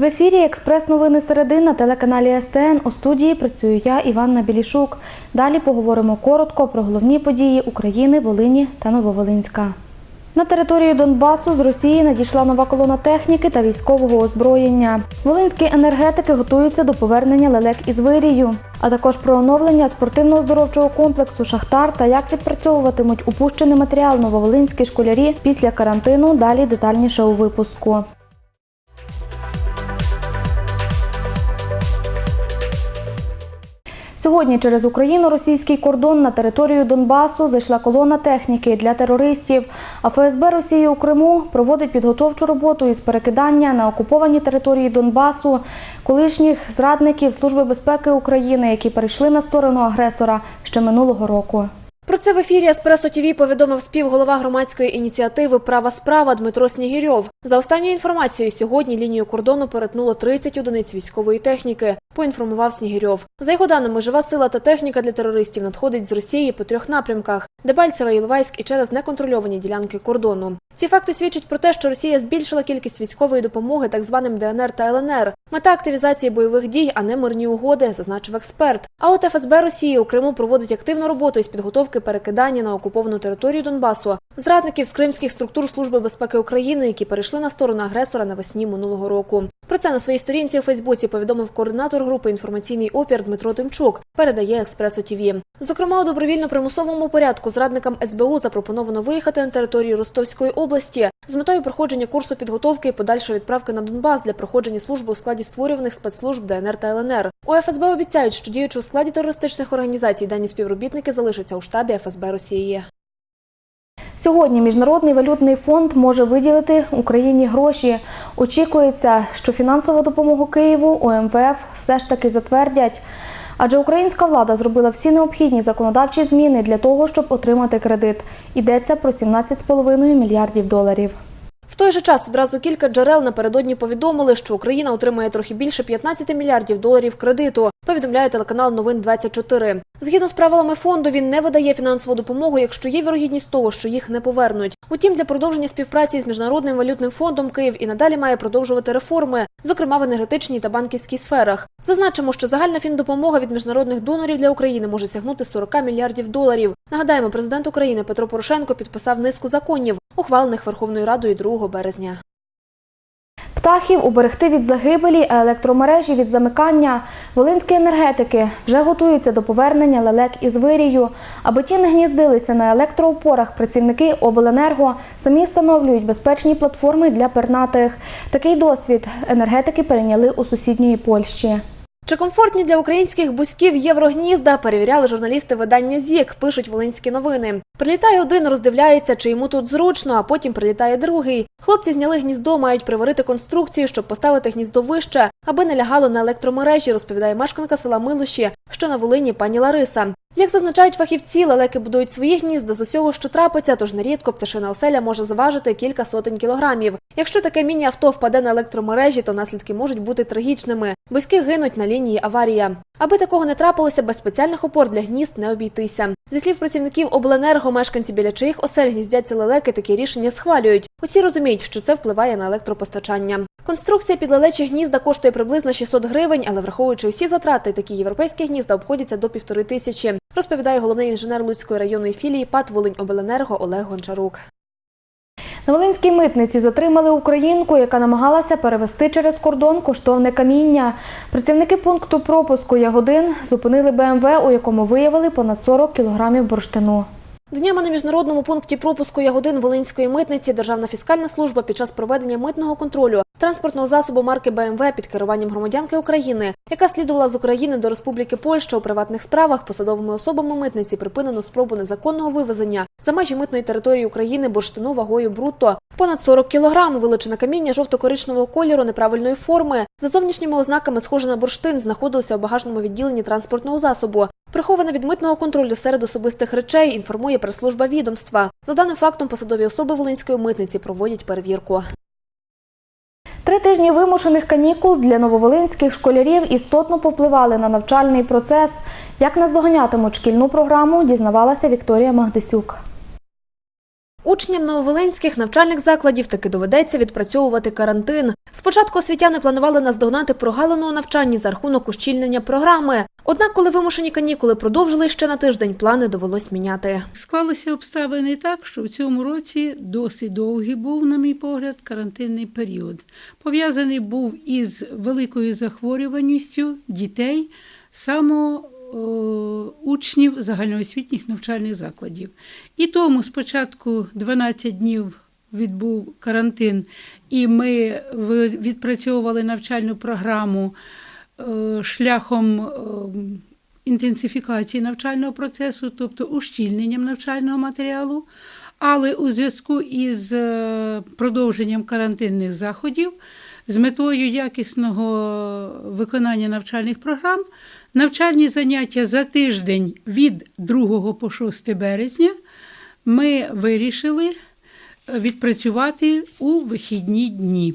В ефірі Експрес-новини середи на телеканалі СТН. У студії працюю я, Іванна Білішук. Далі поговоримо коротко про головні події України, Волині та Нововолинська. На територію Донбасу з Росії надійшла нова колона техніки та військового озброєння. Волинські енергетики готуються до повернення лелек із вирію, а також про оновлення спортивно-оздоровчого комплексу Шахтар та як відпрацьовуватимуть упущений матеріал нововолинські школярі після карантину. Далі детальніше у випуску. Сьогодні через Україно-російський кордон на територію Донбасу зайшла колона техніки для терористів. А ФСБ Росії у Криму проводить підготовчу роботу із перекидання на окуповані території Донбасу колишніх зрадників Служби безпеки України, які перейшли на сторону агресора ще минулого року. Про це в ефірі Еспресо ТВ повідомив співголова громадської ініціативи Права справа Дмитро Снігірьов. За останньою інформацією, сьогодні лінію кордону перетнуло 30 одиниць військової техніки. Поінформував Снігірьов. За його даними, жива сила та техніка для терористів надходить з Росії по трьох напрямках: Дебальцеве, Іловайськ і через неконтрольовані ділянки кордону. Ці факти свідчать про те, що Росія збільшила кількість військової допомоги так званим ДНР та ЛНР. Мета активізації бойових дій, а не мирні угоди, зазначив експерт. А от ФСБ Росії у Криму проводить активну роботу із підготовки перекидання на окуповану територію Донбасу зрадників з кримських структур Служби безпеки України, які перейшли на сторону агресора навесні минулого року. Про це на своїй сторінці у Фейсбуці повідомив координатор групи інформаційний опір Дмитро Тимчук. Передає Експресо ТВ. Зокрема, у добровільно-примусовому порядку зрадникам СБУ запропоновано виїхати на територію Ростовської області з метою проходження курсу підготовки і подальшої відправки на Донбас для проходження служби у складі створюваних спецслужб ДНР та ЛНР. У ФСБ обіцяють, що діючи у складі терористичних організацій, дані співробітники залишаться у штабі ФСБ Росії. Сьогодні Міжнародний валютний фонд може виділити Україні гроші. Очікується, що фінансову допомогу Києву у МВФ все ж таки затвердять. Адже українська влада зробила всі необхідні законодавчі зміни для того, щоб отримати кредит. Йдеться про 17,5 мільярдів доларів. В той же час одразу кілька джерел напередодні повідомили, що Україна отримає трохи більше 15 мільярдів доларів кредиту. Повідомляє телеканал Новин 24 Згідно з правилами фонду, він не видає фінансову допомогу, якщо є вірогідність того, що їх не повернуть. Утім, для продовження співпраці з міжнародним валютним фондом Київ і надалі має продовжувати реформи, зокрема в енергетичній та банківській сферах. Зазначимо, що загальна фіндопомога від міжнародних донорів для України може сягнути 40 мільярдів доларів. Нагадаємо, президент України Петро Порошенко підписав низку законів, ухвалених Верховною Радою 2 березня. Птахів уберегти від загибелі, електромережі від замикання. Волинські енергетики вже готуються до повернення лелек із вирію. Аби ті не гніздилися на електроопорах, працівники обленерго самі встановлюють безпечні платформи для пернатих. Такий досвід енергетики перейняли у сусідньої Польщі. Чи комфортні для українських бузьків єврогнізда, перевіряли журналісти видання ЗІК, пишуть волинські новини. Прилітає один, роздивляється, чи йому тут зручно, а потім прилітає другий. Хлопці зняли гніздо, мають приварити конструкцію, щоб поставити гніздо вище, аби не лягало на електромережі, розповідає мешканка села Милуші, що на Волині пані Лариса. Як зазначають фахівці, лелеки будують свої гнізда з усього, що трапиться, тож нерідко пташина оселя може зважити кілька сотень кілограмів. Якщо таке міні-авто впаде на електромережі, то наслідки можуть бути трагічними. Близькі гинуть на лінії аварія. Аби такого не трапилося, без спеціальних опор для гнізд не обійтися. Зі слів працівників обленерго, мешканці біля чиїх осель гніздяться лелеки такі рішення схвалюють. Усі розуміють, що це впливає на електропостачання. Конструкція під лелечі гнізда коштує приблизно 600 гривень, але враховуючи всі затрати, такі європейські гнізда обходяться до півтори тисячі. Розповідає головний інженер Луцької районної філії ПАТ «Волиньобленерго» Олег Гончарук. На Волинській митниці затримали українку, яка намагалася перевести через кордон коштовне каміння. Працівники пункту пропуску Ягодин зупинили БМВ, у якому виявили понад 40 кілограмів бурштину. Днями на міжнародному пункті пропуску Ягодин Волинської митниці Державна фіскальна служба під час проведення митного контролю транспортного засобу марки БМВ під керуванням громадянки України, яка слідувала з України до Республіки Польща у приватних справах посадовими особами митниці припинено спробу незаконного вивезення за межі митної території України бурштину вагою брутто понад 40 кілограм, вилучене каміння жовто-коричневого кольору неправильної форми. За зовнішніми ознаками схоже на бурштин знаходилося у багажному відділенні транспортного засобу. Прихована від митного контролю серед особистих речей, інформує прес-служба відомства. За даним фактом, посадові особи Волинської митниці проводять перевірку. Три тижні вимушених канікул для нововолинських школярів істотно повпливали на навчальний процес. Як наздоганятимуть шкільну програму, дізнавалася Вікторія Магдисюк. Учням нововолинських навчальних закладів таки доведеться відпрацьовувати карантин. Спочатку освітяни планували наздогнати прогалину у навчанні за рахунок ущільнення програми. Однак, коли вимушені канікули продовжили ще на тиждень, плани довелось міняти. Склалися обставини так, що в цьому році досить довгий був, на мій погляд, карантинний період. Пов'язаний був із великою захворюваністю дітей, саме е, учнів загальноосвітніх навчальних закладів. І тому спочатку 12 днів відбув карантин, і ми відпрацьовували навчальну програму шляхом. е, інтенсифікації навчального процесу, тобто ущільненням навчального матеріалу. Але у зв'язку із е, продовженням карантинних заходів з метою якісного виконання навчальних програм, навчальні заняття за тиждень від 2 по 6 березня ми вирішили е, відпрацювати у вихідні дні.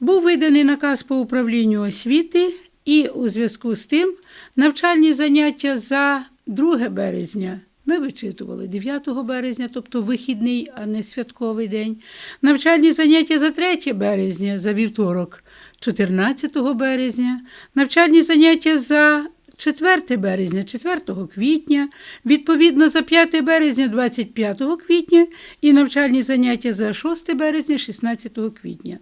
Був виданий наказ по управлінню освіти, і у зв'язку з тим навчальні заняття за 2 березня ми вичитували 9 березня, тобто вихідний, а не святковий день. Навчальні заняття за 3 березня, за вівторок, 14 березня. Навчальні заняття за 4 березня, 4 квітня, відповідно за 5 березня, 25 квітня і навчальні заняття за 6 березня, 16 квітня.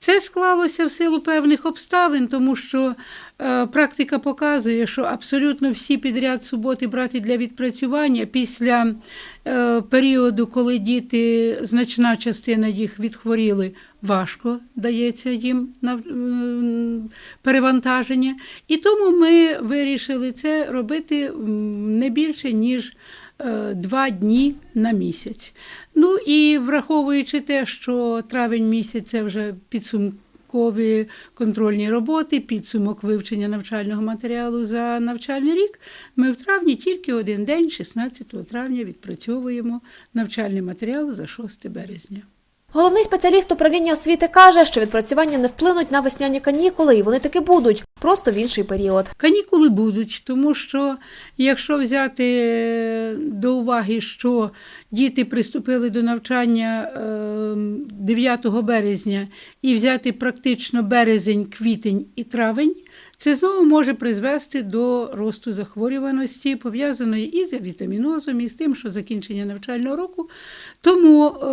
Це склалося в силу певних обставин, тому що е, практика показує, що абсолютно всі підряд суботи брати для відпрацювання після е, періоду, коли діти, значна частина їх відхворіли, важко дається їм на м, перевантаження. І тому ми вирішили це робити не більше, ніж е, два дні на місяць. Ну і враховуючи те, що травень місяць це вже підсумкові контрольні роботи, підсумок вивчення навчального матеріалу за навчальний рік, ми в травні тільки один день, 16 травня, відпрацьовуємо навчальний матеріал за 6 березня. Головний спеціаліст управління освіти каже, що відпрацювання не вплинуть на весняні канікули, і вони таки будуть, просто в інший період. Канікули будуть, тому що якщо взяти е, до уваги, що діти приступили до навчання е, 9 березня і взяти практично березень, квітень і травень, це знову може призвести до росту захворюваності, пов'язаної і з вітамінозом, і з тим, що закінчення навчального року. Тому, е,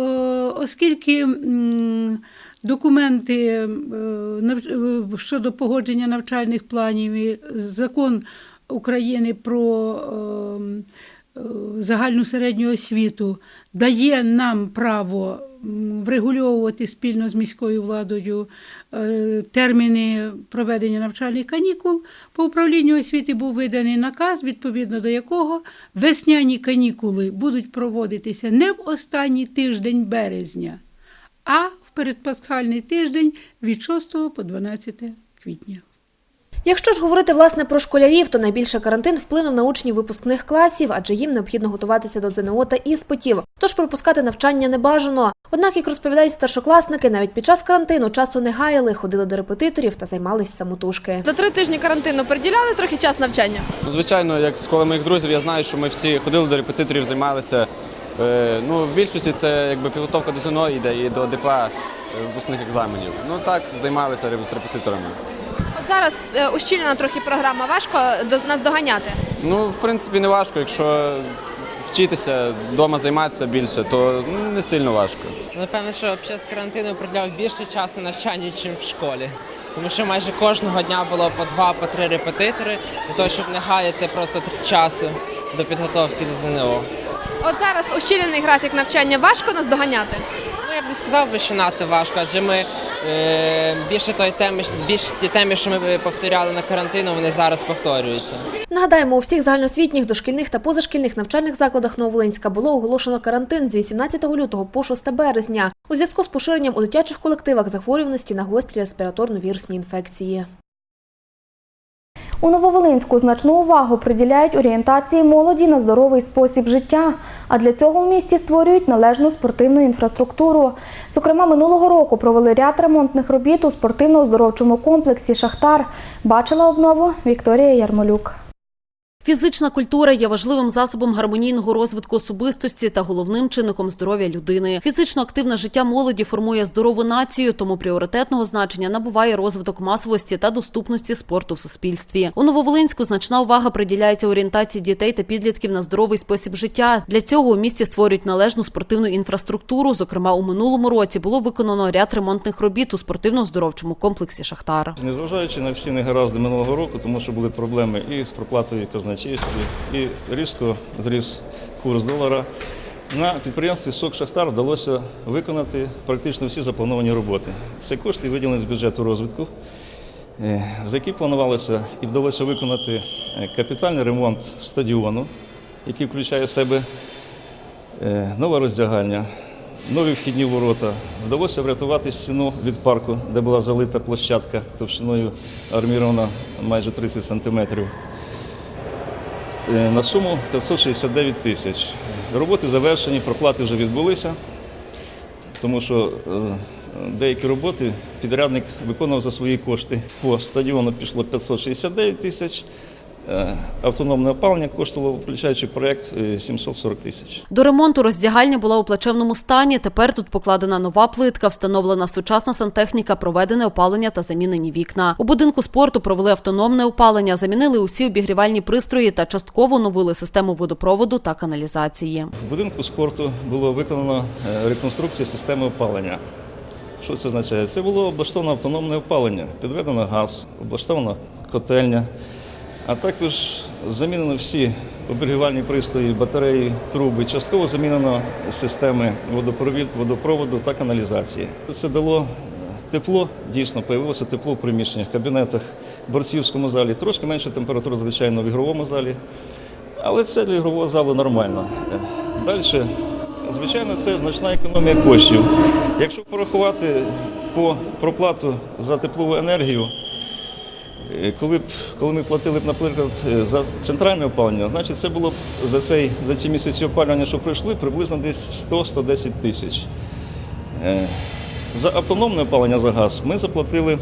оскільки документи е, е, щодо погодження навчальних планів, і закон України про загальну середню освіту дає нам право врегульовувати спільно з міською владою е, терміни проведення навчальних канікул. По управлінню освіти був виданий наказ, відповідно до якого весняні канікули будуть проводитися не в останній тиждень березня, а в передпасхальний тиждень від 6 по 12 квітня. Якщо ж говорити власне про школярів, то найбільше карантин вплинув на учнів випускних класів, адже їм необхідно готуватися до ЗНО та іспитів, тож пропускати навчання не бажано. Однак, як розповідають старшокласники, навіть під час карантину часу не гаяли, ходили до репетиторів та займались самотужки. За три тижні карантину приділяли трохи час навчання? Ну, звичайно, як з коли моїх друзів, я знаю, що ми всі ходили до репетиторів, займалися. Е, Ну, в більшості це якби підготовка до ЗНО йде і до ДПА е, випускних екзаменів. Ну так, займалися з репетиторами. От зараз е, ущільнена трохи програма. Важко до нас доганяти. Ну, в принципі, не важко, якщо вчитися, вдома займатися більше, то ну, не сильно важко. Напевно, що під час карантину приділяв більше часу навчанню, ніж в школі. Тому що майже кожного дня було по два, по три репетитори, для того, щоб не гаяти просто часу до підготовки до ЗНО. От зараз ущільнений графік навчання важко нас доганяти. Ну, я б не сказав би, що надто важко, адже ми більше той теми, більше ті теми, що ми повторяли на карантину, вони зараз повторюються. Нагадаємо, у всіх загальноосвітніх, дошкільних та позашкільних навчальних закладах Нововолинська було оголошено карантин з 18 лютого по 6 березня у зв'язку з поширенням у дитячих колективах захворюваності на гострі респіраторно-вірусні інфекції. У Нововолинську значну увагу приділяють орієнтації молоді на здоровий спосіб життя, а для цього в місті створюють належну спортивну інфраструктуру. Зокрема, минулого року провели ряд ремонтних робіт у спортивно-оздоровчому комплексі Шахтар. Бачила обнову Вікторія Ярмолюк. Фізична культура є важливим засобом гармонійного розвитку особистості та головним чинником здоров'я людини. Фізично активне життя молоді формує здорову націю, тому пріоритетного значення набуває розвиток масовості та доступності спорту в суспільстві. У Нововолинську значна увага приділяється орієнтації дітей та підлітків на здоровий спосіб життя. Для цього у місті створюють належну спортивну інфраструктуру. Зокрема, у минулому році було виконано ряд ремонтних робіт у спортивно-здоровчому комплексі Шахтар. Незважаючи на всі негаразди минулого року, тому що були проблеми і з проплатою казначейства, і різко зріс курс долара. На підприємстві СОК Шахтар вдалося виконати практично всі заплановані роботи. Це кошти виділені з бюджету розвитку, е, за які планувалося і вдалося виконати е, капітальний ремонт стадіону, який включає в себе е, нове роздягальня, нові вхідні ворота. Вдалося врятувати стіну від парку, де була залита площадка товщиною армірована майже 30 сантиметрів. Е, На суму 569 тисяч. Роботи завершені, проплати вже відбулися, тому що е, деякі роботи підрядник виконував за свої кошти. По стадіону пішло 569 тисяч. Е, Автономне опалення коштувало, включаючи проєкт, е, 740 тисяч. До ремонту роздягальня була у плачевному стані. Тепер тут покладена нова плитка, встановлена сучасна сантехніка, проведене опалення та замінені вікна. У будинку спорту провели автономне опалення, замінили усі обігрівальні пристрої та частково оновили систему водопроводу та каналізації. В будинку спорту було виконано е, реконструкція системи опалення. Що це означає? Це було облаштовано автономне опалення, підведено газ, облаштована котельня, а також замінено всі обігрівальні пристрої, батареї, труби. Частково замінено системи водопровід, водопроводу та каналізації. Це дало е, тепло, дійсно, появилося тепло в приміщеннях, кабінетах, борцівському залі. Трошки менше температура, звичайно, в ігровому залі. Але це для ігрового залу нормально. Далі, звичайно, це значна економія коштів. Якщо порахувати по проплату за теплову енергію, коли б коли ми платили б, наприклад, е, за центральне опалення, значить це було б за цей за ці місяці опалювання, що пройшли, приблизно десь 100-110 тисяч. Е, За автономне опалення за газ ми заплатили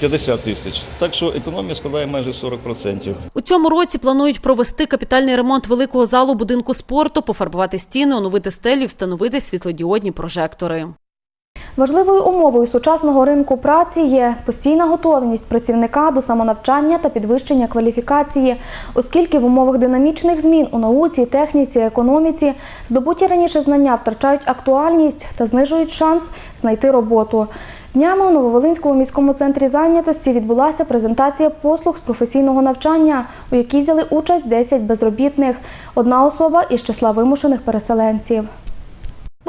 50 тисяч. Так що економія складає майже 40%. У цьому році планують провести капітальний ремонт великого залу будинку спорту, пофарбувати стіни, оновити стелю, і встановити світлодіодні прожектори. Важливою умовою сучасного ринку праці є постійна готовність працівника до самонавчання та підвищення кваліфікації, оскільки в умовах динамічних змін у науці, техніці, економіці здобуті раніше знання втрачають актуальність та знижують шанс знайти роботу. Днями у Нововолинському міському центрі зайнятості відбулася презентація послуг з професійного навчання, у якій взяли участь 10 безробітних, одна особа із числа вимушених переселенців.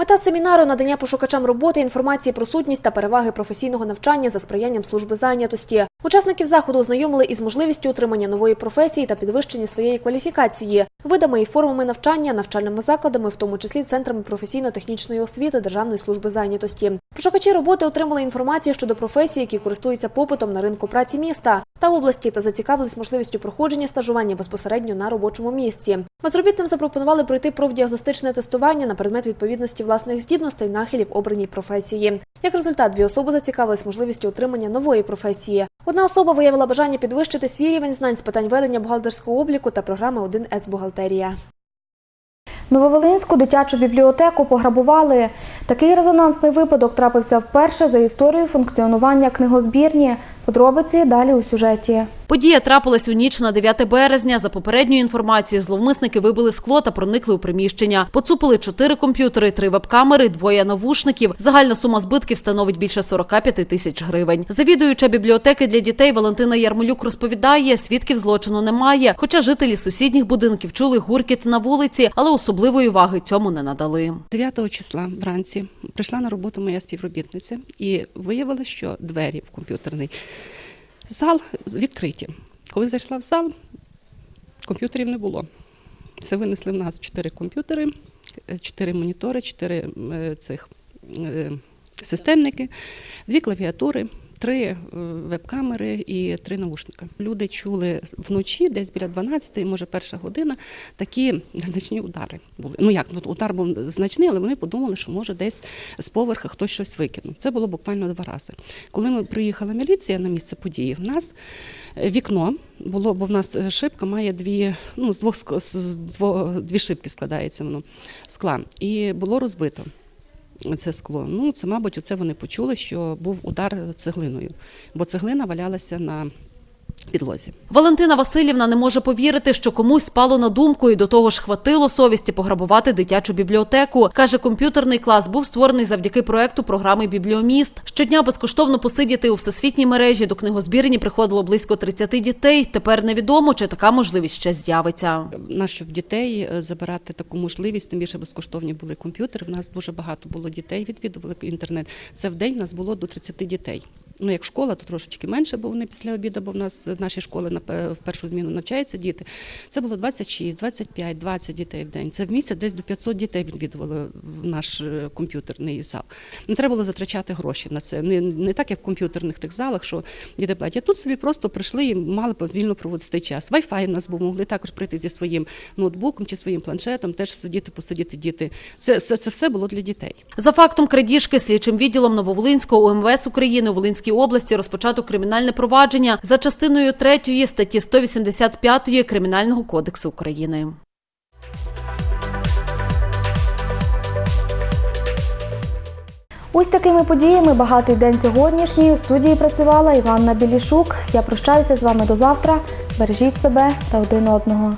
Мета семінару надання пошукачам роботи інформації про сутність та переваги професійного навчання за сприянням служби зайнятості. Учасників заходу ознайомили із можливістю отримання нової професії та підвищення своєї кваліфікації, видами і формами навчання, навчальними закладами, в тому числі центрами професійно-технічної освіти Державної служби зайнятості. Пошукачі роботи отримали інформацію щодо професій, які користуються попитом на ринку праці міста та області, та зацікавились можливістю проходження стажування безпосередньо на робочому місці. Безробітним запропонували пройти профдіагностичне тестування на предмет відповідності власних здібностей нахилів обраній професії. Як результат, дві особи зацікавились можливістю отримання нової професії. Одна особа виявила бажання підвищити свій рівень знань з питань ведення бухгалтерського обліку та програми 1С бухгалтерія. Нововолинську дитячу бібліотеку пограбували. Такий резонансний випадок трапився вперше за історію функціонування книгозбірні. Подробиці далі у сюжеті. Подія трапилась у ніч на 9 березня. За попередньою інформацією, зловмисники вибили скло та проникли у приміщення. Поцупили чотири комп'ютери, три веб-камери, двоє навушників. Загальна сума збитків становить більше 45 тисяч гривень. Завідуюча бібліотеки для дітей Валентина Ярмолюк розповідає, свідків злочину немає. Хоча жителі сусідніх будинків чули гуркіт на вулиці, але особливої уваги цьому не надали. 9 числа вранці прийшла на роботу моя співробітниця і виявила, що двері в комп'ютерний зал відкриті. Коли зайшла в зал, комп'ютерів не було. Це винесли в нас чотири комп'ютери, чотири монітори, чотири е, цих е, системники, дві клавіатури. Три е, веб-камери і три наушника. Люди чули вночі, десь біля 12 може перша година, такі значні удари були. Ну як, ну удар був значний, але вони подумали, що може десь з поверха хтось щось викинув. Це було буквально два рази. Коли ми приїхала міліція на місце події, в нас Е, Вікно було, бо в нас е, шибка має дві, ну, з двох з- з дво- дві шибки складається воно скла. І було розбито це скло. Ну, це, мабуть, оце вони почули, що був удар цеглиною, бо цеглина валялася на підлозі. Валентина Васильівна не може повірити, що комусь спало на думку і до того ж хватило совісті пограбувати дитячу бібліотеку. Каже, комп'ютерний клас був створений завдяки проекту програми Бібліоміст. Щодня безкоштовно посидіти у всесвітній мережі до книгозбірні приходило близько 30 дітей. Тепер невідомо, чи така можливість ще з'явиться. Нащо в дітей е, забирати таку можливість, тим більше безкоштовні були комп'ютери. В нас дуже багато було дітей, відвідували інтернет. Це в день нас було до 30 дітей. Ну, як школа, то трошечки менше, бо вони після обіду, бо в нас в нашій школи на в першу зміну навчаються діти. Це було 26, 25, 20 дітей в день. Це в місяць десь до 500 дітей відвідували в наш е, комп'ютерний зал. Не треба було затрачати гроші на це. Не, не так, як в комп'ютерних тих залах, що діти платять. Тут собі просто прийшли і мали повільно проводити час. Wi-Fi у нас був, могли також прийти зі своїм ноутбуком чи своїм планшетом, теж сидіти, посидіти діти. Це, це, це все було для дітей. За фактом крадіжки слідчим відділом Нововолинського УМВС України у Волинській області розпочато кримінальне провадження за частиною 3 статті 185 Кримінального кодексу України. Ось такими подіями багатий день сьогоднішній. У студії працювала Іванна Білішук. Я прощаюся з вами до завтра. Бережіть себе та один одного.